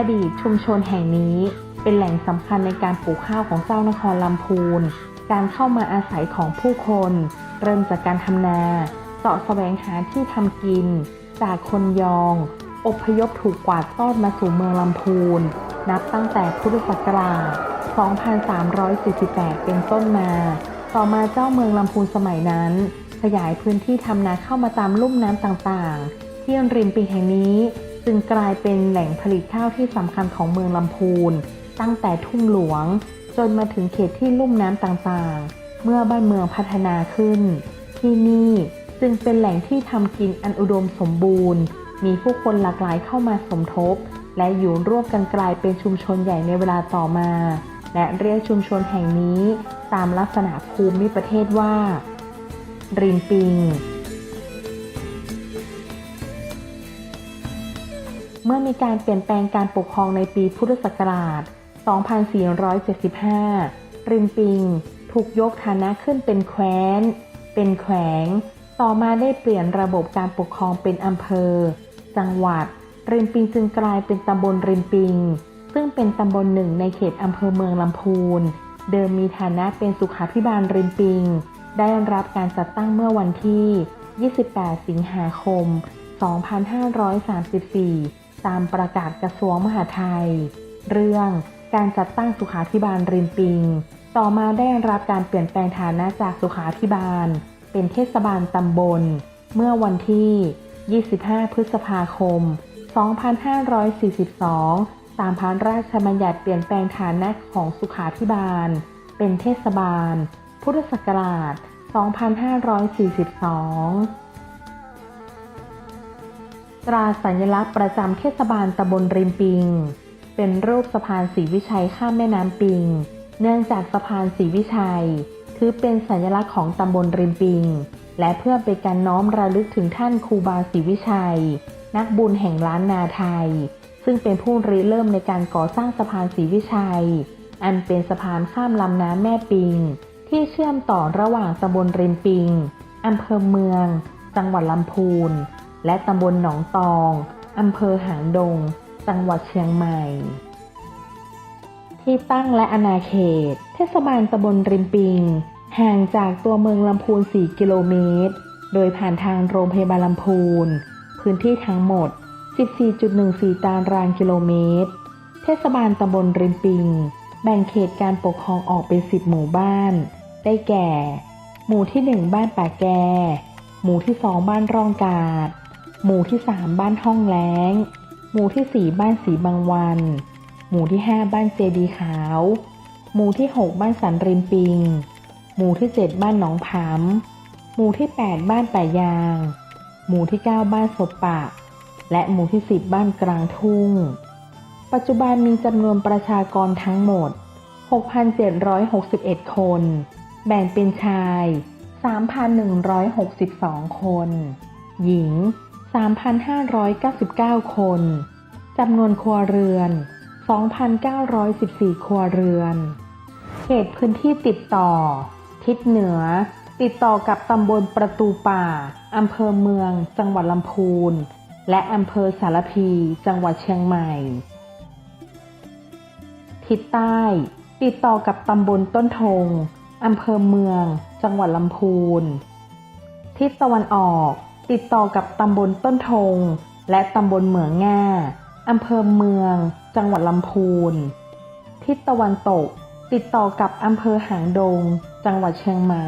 อดีตชุมชนแห่งนี้ เป็นแหล่งสำคัญในการปลูกข้าวของเจ้านครลำพูน การเข้ามาอาศัยของผู้คน เริ่มจากการทำนาเสาะแสวงหาที่ทำกิน จากคนยอง อพยพถูกกวาดต้อนมาสู่เมืองลำพูน นับตั้งแต่พุทธศักราช 2348 เป็นต้นมา ต่อมาเจ้าเมืองลำพูนสมัยนั้น ขยายพื้นที่ทำนาเข้ามาตามลุ่มน้ำต่างๆ ที่ริมปิงแห่งนี้ จึงกลายเป็นแหล่งผลิตข้าวที่สำคัญของเมืองลำพูน ตั้งแต่ทุ่งหลวง จนมาถึงเขตที่ลุ่มน้ำต่างๆ เมื่อบ้านเมืองพัฒนาขึ้น ที่นี่จึงเป็นแหล่งที่ทำกินอันอุดมสมบูรณ์ มีผู้คนหลากหลายเข้ามาสมทบ และอยู่ร่วมกันกลายเป็นชุมชนใหญ่ในเวลาต่อมา และเรียกชุมชนแห่งนี้ตามลักษณะภูมิประเทศว่า ริมปิง มื่อมีการเปลี่ยนแปลงการปกครองในปีพุทธศักราช 2475 ริมปิง ถูกยกฐานะขึ้นเป็นแคว้น เป็นแขวง ต่อมาได้เปลี่ยนระบบการปกครองเป็นอำเภอ จังหวัด ริมปิงจึงกลายเป็นตำบลริมปิง ซึ่งเป็นตำบลหนึ่งในเขตอำเภอเมืองลำพูน เดิมมีฐานะเป็นสุขาพิบาลริมปิง ได้รับการจัดตั้งเมื่อวันที่ 28 สิงหาคม 2534 ตามประกาศกระทรวงมหาดไทย เรื่องการจัดตั้งสุขาพิบาลริมปิง ต่อมาได้รับการเปลี่ยนแปลงฐานะจากสุขาพิบาล เป็นเทศบาลตำบล เมื่อวันที่ 25 พฤษภาคม 2542 ตามพระราชบัญญัติเปลี่ยนแปลงฐานะของสุขาพิบาล เป็นเทศบาล พุทธศักราช 2542 ตราสัญลักษณ์ประจำเทศบาลตำบลริมปิง เป็นรูปสะพานศรีวิชัยข้ามแม่น้ำปิง เนื่องจากสะพานศรีวิชัย ถือเป็นสัญลักษณ์ของตำบลริมปิง และเพื่อเป็นการน้อมระลึกถึงท่านครูบาศรีวิชัย นักบุญแห่งล้านนาไทย ซึ่งเป็นผู้ริเริ่มในการก่อสร้างสะพานศรีวิชัย อันเป็นสะพานข้ามลำน้ำแม่ปิง ที่เชื่อมต่อระหว่างตำบลริมปิงอำเภอเมือง จังหวัดลำพูน และตำบลหนองตองอำเภอหางดง จังหวัดเชียงใหม่ ที่ตั้งและอาณาเขต เทศบาลตำบลริมปิง ห่างจากตัวเมืองลำพูน 4 กิโลเมตร โดยผ่านทางโรงพยาบาลลำพูน พื้นที่ทั้งหมด 14.14 ตารางกิโลเมตร เทศบาลตำบลริมปิง แบ่งเขตการปกครองออกเป็น 10 หมู่บ้าน ได้แก่ หมู่ที่ 1 บ้านป่าแก หมู่ที่ 2 บ้านร่องกาด หมู่ที่3บ้านห้องแล้ง หมู่ที่4บ้านสีบางวัน หมู่ที่5บ้านเจดีขาว หมู่ที่6บ้านสันริมปิง หมู่ที่7บ้านหนองผามหมู่ที่8บ้านป่ายาง หมู่ที่9บ้านศพปะ และหมู่ที่10บ้านกลางทุ่ง ปัจจุบันมีจำนวนประชากรทั้งหมด 6,761 คน แบ่งเป็นชาย 3,162 คน หญิง 3,599 คน จำนวนครัวเรือน 2,914 ครัวเรือน เขตพื้นที่ติดต่อ ทิศเหนือ ติดต่อกับตำบลประตูป่า อำเภอเมือง จังหวัดลำพูน และอำเภอสารพี จังหวัดเชียงใหม่ ทิศใต้ ติดต่อกับตำบลต้นทงอำเภอเมือง จังหวัดลำพูน ทิศตะวันออก ติดต่อกับตำบลต้นทง และตำบลเหมืองง่าอำเภอเมือง จังหวัดลำพูน ทิศตะวันตก ติดต่อกับอำเภอหางดง จังหวัดเชียงใหม่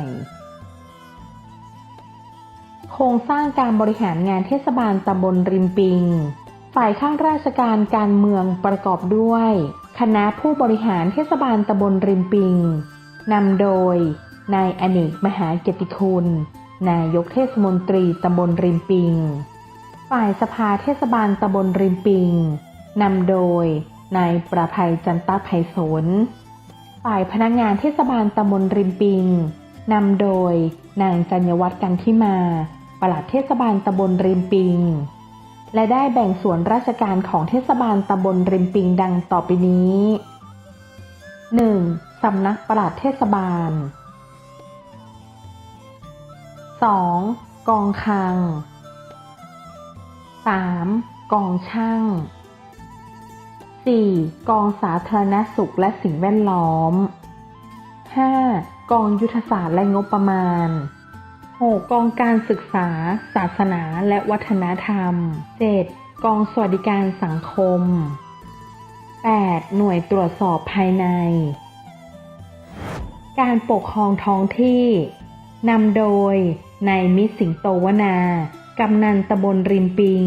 โครงสร้างการบริหารงานเทศบาลตำบลริมปิง ฝ่ายข้างราชการการเมืองประกอบด้วย คณะผู้บริหารเทศบาลตำบลริมปิงนำโดย นายอเนกมหาเกียรติคุณ นายกเทศมนตรีตำบลริมปิง ฝ่ายสภาเทศบาลตำบลริมปิงนำโดยนายประภัยจันตาไพศาลฝ่ายพนักงานเทศบาลตำบลริมปิงนำโดยนางจัญญวัฒน์กันที่มาปลัดเทศบาลตำบลริมปิง และได้แบ่งส่วนราชการของเทศบาลตำบลริมปิงดังต่อไปนี้ 1. สำนักปลัดเทศบาล 2. กองคัง 3. กองช่าง 4. กองสาธารณสุขและสิ่งแวดล้อม 5. กองยุทธศาสตร์และงบประมาณ 6. กองการศึกษา ศาสนาและวัฒนธรรม 7. กองสวัสดิการสังคม 8. หน่วยตรวจสอบภายใน การปกครองท้องที่นำโดย ในมิสิงโตวนากำนันตำบลริมปิง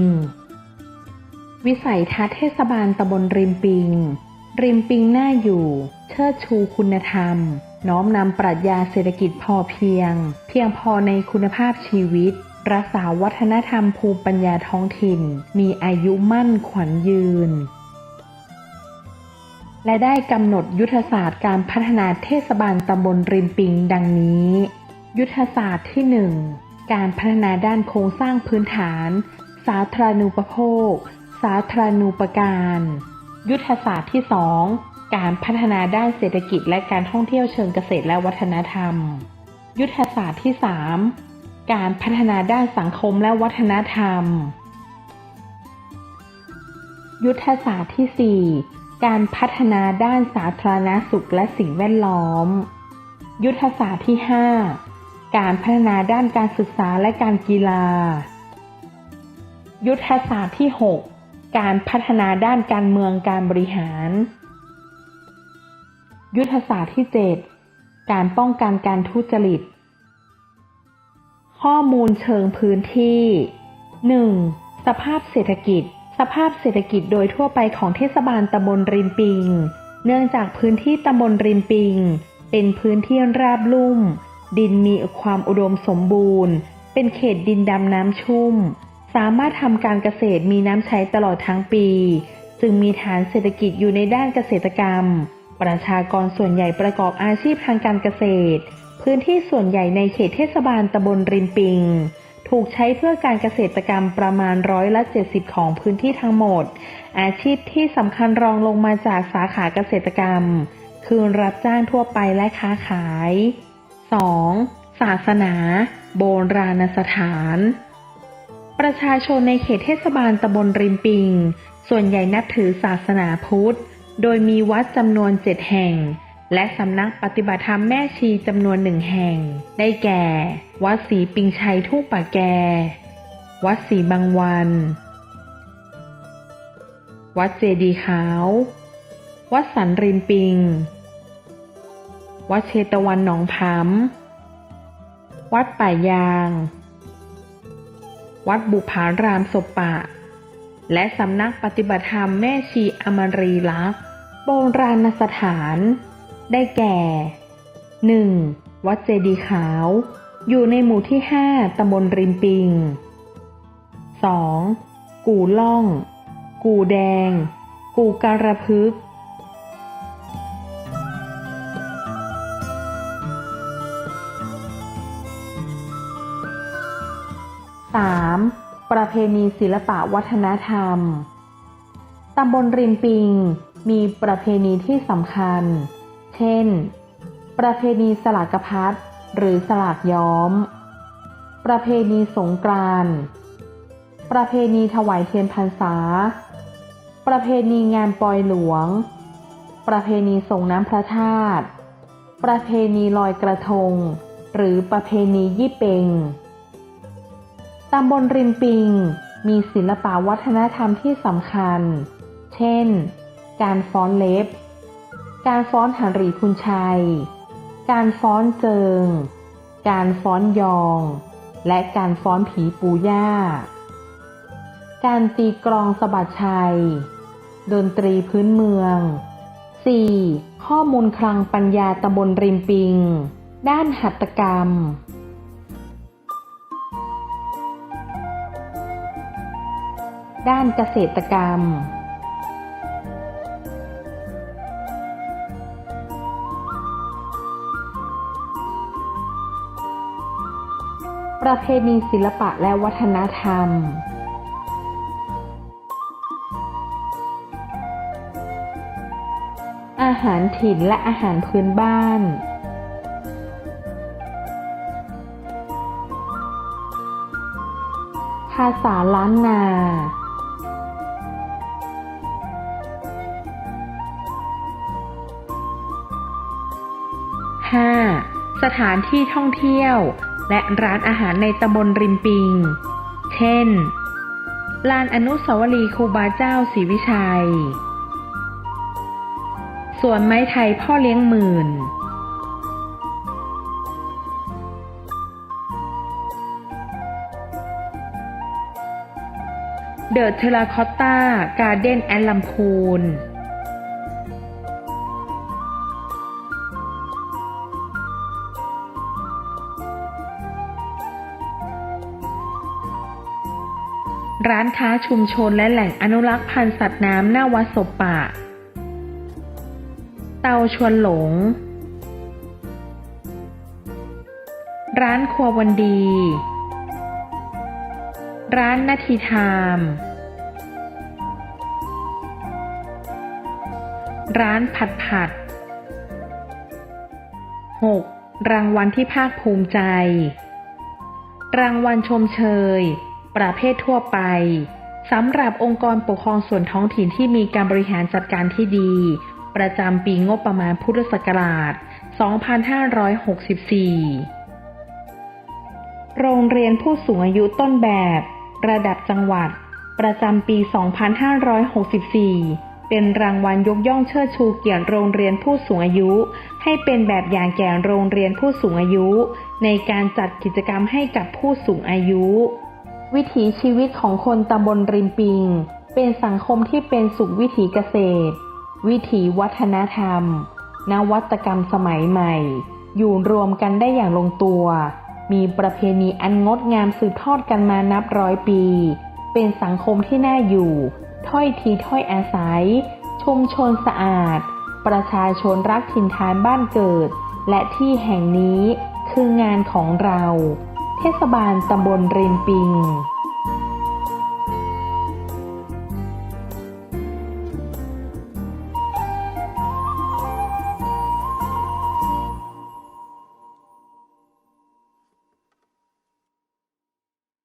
วิสัยทัศน์เทศบาลตำบลริมปิง ริมปิงน่าอยู่ เชิดชูคุณธรรม น้อมนำปรัชญาเศรษฐกิจพอเพียง เพียงพอในคุณภาพชีวิต รักษาวัฒนธรรมภูมิปัญญาท้องถิ่น มีอายุมั่นขวัญยืน และได้กำหนดยุทธศาสตร์การพัฒนาเทศบาลตำบลริมปิงดังนี้ ยุทธศาสตร์ที่ 1 การพัฒนาด้านโครงสร้างพื้นฐาน สาธารณูปโภค สาธารณูปการ ยุทธศาสตร์ที่ 2 การพัฒนาด้านเศรษฐกิจและการท่องเที่ยวเชิงเกษตรและวัฒนธรรม ยุทธศาสตร์ที่ 3 การพัฒนาด้านสังคมและวัฒนธรรม ยุทธศาสตร์ที่ 4 การพัฒนาด้านสาธารณสุขและสิ่งแวดล้อม ยุทธศาสตร์ที่ 5 การพัฒนาด้านการศึกษาและการกีฬา ยุทธศาสตร์ที่ 6 การพัฒนาด้านการเมืองการบริหาร ยุทธศาสตร์ที่ 7 การป้องกันการทุจริต ข้อมูลเชิงพื้นที่ 1. สภาพเศรษฐกิจ สภาพเศรษฐกิจโดยทั่วไปของเทศบาลตำบลริมปิง เนื่องจากพื้นที่ตำบลริมปิง เป็นพื้นที่ราบลุ่ม ดินมีความอุดมสมบูรณ์ เป็นเขตดินดำน้ำชุ่ม สามารถทำการเกษตรมีน้ำใช้ตลอดทั้งปี จึงมีฐานเศรษฐกิจอยู่ในด้านเกษตรกรรม ประชากรส่วนใหญ่ประกอบอาชีพทางการเกษตร พื้นที่ส่วนใหญ่ในเขตเทศบาลตำบลริมปิง ถูกใช้เพื่อการเกษตรกรรมประมาณร้อยละ70 ของพื้นที่ทั้งหมด อาชีพที่สำคัญรองลงมาจากสาขาเกษตรกรรม คือรับจ้างทั่วไปและค้าขาย 2. ศาสนา โบราณสถาน ประชาชนในเขตเทศบาลตำบลริมปิง ส่วนใหญ่นับถือศาสนาพุทธ โดยมีวัดจำนวนเจ็ดแห่ง และสำนักปฏิบัติธรรมแม่ชีจำนวนหนึ่งแห่ง ได้แก่ วัดศรีปิงชัยทุ่งป่าแก วัดศรีบางวัน วัดเจดีย์ขาว วัดสันริมปิง วัดเชตวันหนองพามวัดป่ายาง วัดบุพารามศพปะ และสำนักปฏิบัติธรรมแม่ชีอมรีลักษณ์โบราณสถาน ได้แก่ 1. วัดเจดีขาว อยู่ในหมู่ที่ 5ตำบลริมปิง 2. กู่ล่อง กู่แดง กู่การะพึก 3. ประเพณีศิลปะวัฒนธรรม ตำบลริมปิง มีประเพณีที่สำคัญ เช่น ประเพณีสลากพัดหรือสลากย้อม ประเพณีสงกรานต์ประเพณีถวายเทียนพรรษา ประเพณีงานปอยหลวง ประเพณีส่งน้ำพระธาตุ ประเพณีลอยกระทง หรือประเพณียี่เปง ตำบลริมปิง มีศิลปวัฒนธรรมที่สำคัญ เช่น การฟ้อนเล็บ การฟ้อนหันรีคุณชัย การฟ้อนเจิง การฟ้อนยอง และการฟ้อนผีปูย่า การตีกลองสะบัดชัย ดนตรีพื้นเมือง 4. ข้อมูลคลังปัญญาตำบลริมปิง ด้านหัตถกรรม ด้านเกษตรกรรม ประเพณีศิลปะและวัฒนธรรม อาหารถิ่นและอาหารพื้นบ้านภาษาล้านนา 5. สถานที่ท่องเที่ยว และร้านอาหารในตำบลริมปิง เช่น ลานอนุสาวรีย์ครูบาเจ้าศรีวิชัย สวนไม้ไทยพ่อเลี้ยงหมื่น เดอะเทราคอตตาการ์เด้นแอนลำพูน ร้านค้าชุมชนและแหล่งอนุรักษ์พันธุ์สัตว์น้ำหน้าวัดศพปะเตาชวนหลง ร้านครัววันดี ร้านนาทีไทม์ร้านผัดผัด 6. รางวัลที่ภาคภูมิใจ รางวัลชมเชย ประเภททั่วไปสำหรับองค์กรปกครองส่วนท้องถิ่นที่มีการบริหารจัดการที่ดี ประจำปีงบประมาณพุทธศักราช 2564 โรงเรียนผู้สูงอายุต้นแบบ ระดับจังหวัด ประจำปี 2564 เป็นรางวัลยกย่องเชิดชูเกียรติโรงเรียนผู้สูงอายุ ให้เป็นแบบอย่างแก่โรงเรียนผู้สูงอายุ ในการจัดกิจกรรมให้กับผู้สูงอายุ วิถีชีวิตของคนตำบลริมปิง เป็นสังคมที่เป็นสุขวิถีเกษตร วิถีวัฒนธรรม นวัตกรรมสมัยใหม่ อยู่รวมกันได้อย่างลงตัว มีประเพณีอันงดงามสืบทอดกันมานับร้อยปี เป็นสังคมที่น่าอยู่ ถ้อยทีถ้อยอาศัย ชุมชนสะอาด ประชาชนรักถิ่นฐานบ้านเกิด และที่แห่งนี้คืองานของเรา เทศบาลตำบลริมปิง